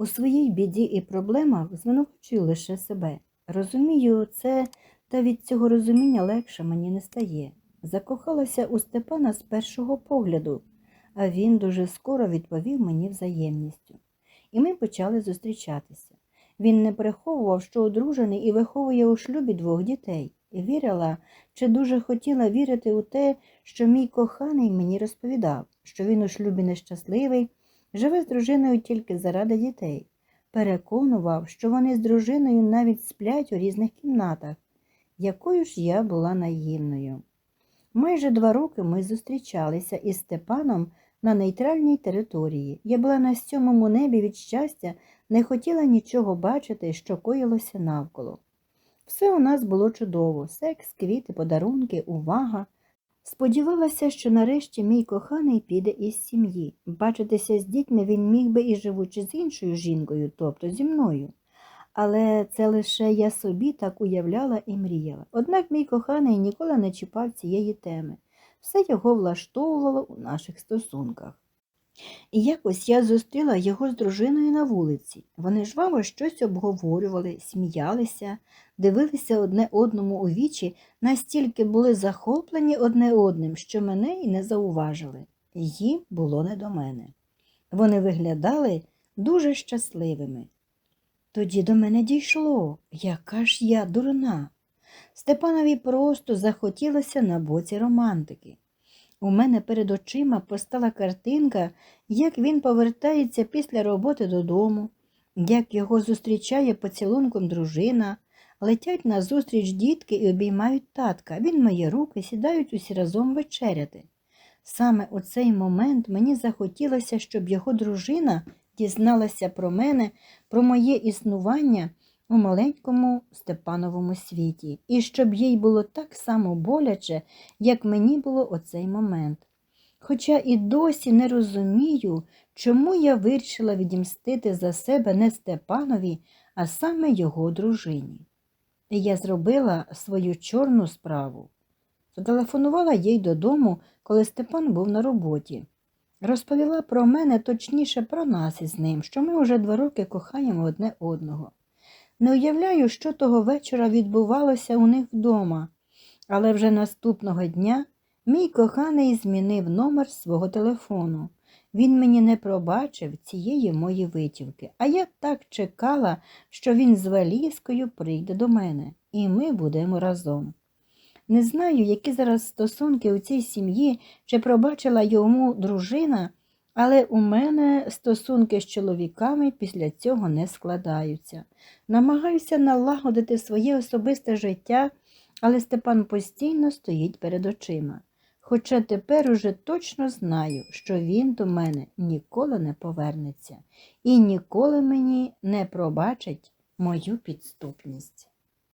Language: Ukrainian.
У своїй біді і проблемах звинувачую лише себе. Розумію це, та від цього розуміння легше мені не стає. Закохалася у Степана з першого погляду, а він дуже скоро відповів мені взаємністю. І ми почали зустрічатися. Він не приховував, що одружений і виховує у шлюбі двох дітей. Вірила чи дуже хотіла вірити у те, що мій коханий мені розповідав, що він у шлюбі нещасливий, живе з дружиною тільки заради дітей. Переконував, що вони з дружиною навіть сплять у різних кімнатах. Якою ж я була наївною. Майже два роки ми зустрічалися із Степаном на нейтральній території. Я була на сьомому небі від щастя, не хотіла нічого бачити, що коїлося навколо. Все у нас було чудово: секс, квіти, подарунки, увага. Сподівалася, що нарешті мій коханий піде із сім'ї. Бачитися з дітьми він міг би і живучи з іншою жінкою, тобто зі мною. Але це лише я собі так уявляла і мріяла. Однак мій коханий ніколи не чіпав цієї теми. Все його влаштовувало у наших стосунках. І якось я зустріла його з дружиною на вулиці. Вони жваво щось обговорювали, сміялися, дивилися одне одному у вічі, настільки були захоплені одне одним, що мене й не зауважили. Їм було не до мене. Вони виглядали дуже щасливими. Тоді до мене дійшло, яка ж я дурна. Степанові просто захотілося на боці романтики. У мене перед очима постала картинка, як він повертається після роботи додому, як його зустрічає поцілунком дружина, летять назустріч дітки і обіймають татка. Він мої руки сідають усі разом вечеряти. Саме у цей момент мені захотілося, щоб його дружина дізналася про мене, про моє існування у маленькому Степановому світі, і щоб їй було так само боляче, як мені було оцей момент. Хоча і досі не розумію, чому я вирішила відімстити за себе не Степанові, а саме його дружині. І я зробила свою чорну справу. Зателефонувала їй додому, коли Степан був на роботі. Розповіла про мене, точніше про нас із ним, що ми вже два роки кохаємо одне одного. Не уявляю, що того вечора відбувалося у них вдома, але вже наступного дня мій коханий змінив номер свого телефону. Він мені не пробачив цієї мої витівки, а я так чекала, що він з валізкою прийде до мене, і ми будемо разом. Не знаю, які зараз стосунки у цій сім'ї, чи пробачила йому дружина, але у мене стосунки з чоловіками після цього не складаються. Намагаюся налагодити своє особисте життя, але Степан постійно стоїть перед очима. Хоча тепер уже точно знаю, що він до мене ніколи не повернеться і ніколи мені не пробачить мою підступність.